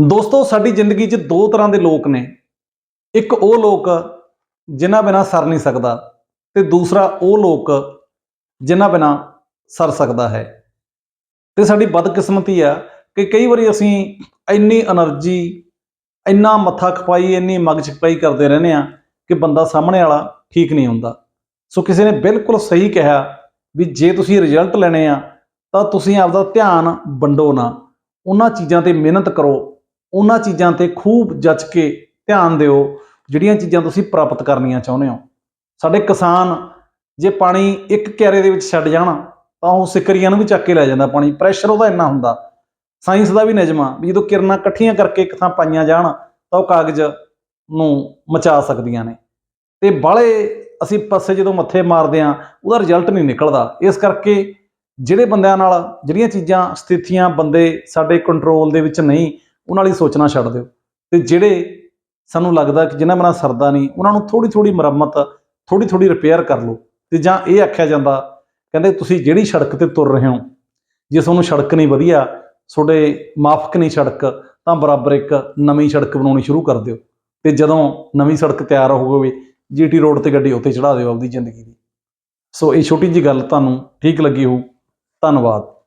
ਦੋਸਤੋ, ਸਾਡੀ ਜ਼ਿੰਦਗੀ 'ਚ ਦੋ ਤਰ੍ਹਾਂ ਦੇ ਲੋਕ ਨੇ। ਇੱਕ ਉਹ ਲੋਕ ਜਿਨ੍ਹਾਂ ਬਿਨਾ ਸਰ ਨਹੀਂ ਸਕਦਾ ਤੇ ਦੂਸਰਾ ਉਹ ਲੋਕ ਜਿਨ੍ਹਾਂ ਬਿਨਾ ਸਰ ਸਕਦਾ ਹੈ। ਤੇ ਸਾਡੀ ਬਦਕਿਸਮਤੀ ਆ ਕਿ ਕਈ ਵਾਰੀ ਅਸੀਂ ਇੰਨੀ એનર્ਜੀ, ਇੰਨਾ ਮੱਥਾ ਖਪਾਈ, ਇੰਨੀ ਮਗਜ ਖਪਾਈ ਕਰਦੇ ਰਹਿੰਦੇ ਆ ਕਿ ਬੰਦਾ ਸਾਹਮਣੇ ਵਾਲਾ ਠੀਕ ਨਹੀਂ ਹੁੰਦਾ। ਸੋ ਕਿਸੇ ਨੇ ਬਿਲਕੁਲ ਸਹੀ ਕਿਹਾ ਵੀ ਜੇ ਤੁਸੀਂ ਰਿਜ਼ਲਟ ਲੈਣੇ ਆ ਤਾਂ ਤੁਸੀਂ ਆਪਦਾ ਧਿਆਨ ਵੰਡੋ ਨਾ। ਉਹਨਾਂ ਚੀਜ਼ਾਂ ਤੇ ਮਿਹਨਤ ਕਰੋ ਉਹਨਾਂ ਚੀਜ਼ਾਂ ਤੇ ਖੂਬ ਜੱਜ ਕੇ ਧਿਆਨ ਦਿਓ, ਜਿਹੜੀਆਂ ਚੀਜ਼ਾਂ ਤੁਸੀਂ ਪ੍ਰਾਪਤ ਕਰਨੀਆਂ ਚਾਹੁੰਦੇ ਹੋ। ਸਾਡੇ ਕਿਸਾਨ ਜੇ ਪਾਣੀ ਇੱਕ ਕਿਆਰੇ ਦੇ ਵਿੱਚ ਛੱਡ ਜਾਣ, ਤਾਂ ਉਹ ਸਿਕਰੀਆਂ ਨੂੰ ਵੀ ਚੱਕ ਕੇ ਲੈ ਜਾਂਦਾ ਪਾਣੀ। ਪ੍ਰੈਸ਼ਰ ਉਹਦਾ ਇੰਨਾ ਹੁੰਦਾ। ਸਾਇੰਸ ਦਾ ਵੀ ਨਿਯਮ ਆ ਵੀ ਜਦੋਂ ਕਿਰਨਾਂ ਇਕੱਠੀਆਂ ਕਰਕੇ ਇੱਕ ਥਾਂ ਪਾਈਆਂ ਜਾਣ, ਤਾਂ ਉਹ ਕਾਗਜ਼ ਨੂੰ ਮਚਾ ਸਕਦੀਆਂ ਨੇ। ਤੇ ਬਾਲੇ ਅਸੀਂ ਪਾਸੇ ਜਦੋਂ ਮੱਥੇ ਮਾਰਦੇ ਆ ਉਹਦਾ ਰਿਜ਼ਲਟ ਨਹੀਂ ਨਿਕਲਦਾ। ਇਸ ਕਰਕੇ ਜਿਹੜੇ ਬੰਦਿਆਂ ਨਾਲ ਜਿਹੜੀਆਂ ਚੀਜ਼ਾਂ, ਸਥਿਤੀਆਂ ਬੰਦੇ ਸਾਡੇ ਕੰਟਰੋਲ ਦੇ ਵਿੱਚ ਨਹੀਂ ਉਹਨਾਂ ਲਈ ਸੋਚਣਾ ਛੱਡ ਦਿਓ। ਤੇ ਜਿਹੜੇ ਸਾਨੂੰ ਲੱਗਦਾ ਕਿ ਜਿਨ੍ਹਾਂ ਬਿਨਾਂ ਸਰਦਾ ਨਹੀਂ, ਉਹਨਾਂ ਨੂੰ ਥੋੜੀ ਥੋੜੀ ਮੁਰੰਮਤ ਥੋੜੀ ਥੋੜੀ ਰਿਪੇਅਰ ਕਰ ਲਓ। ਤੇ ਜਾਂ ਇਹ ਆਖਿਆ ਜਾਂਦਾ, ਕਹਿੰਦੇ ਤੁਸੀਂ ਜਿਹੜੀ ਸੜਕ ਤੇ ਤੁਰ ਰਹੇ ਹੋ, ਜੇ ਤੁਹਾਨੂੰ ਸੜਕ ਨਹੀਂ ਵਧੀਆ, ਤੁਹਾਡੇ ਮਾਫਕ ਨਹੀਂ ਸੜਕ, ਤਾਂ ਬਰਾਬਰ ਇੱਕ ਨਵੀਂ ਸੜਕ ਬਣਾਉਣੀ ਸ਼ੁਰੂ ਕਰ ਦਿਓ। ਤੇ ਜਦੋਂ ਨਵੀਂ ਸੜਕ ਤਿਆਰ ਹੋ ਗਈ ਜੀਟੀ ਰੋਡ ਤੇ ਗੱਡੀ ਉੱਤੇ ਚੜਾ ਦਿਓ ਆਪਦੀ ਜ਼ਿੰਦਗੀ ਦੀ। ਸੋ ਇਹ ਛੋਟੀ ਜੀ ਗੱਲ ਤੁਹਾਨੂੰ ਠੀਕ ਲੱਗੀ ਹੋਊ। ਧੰਨਵਾਦ।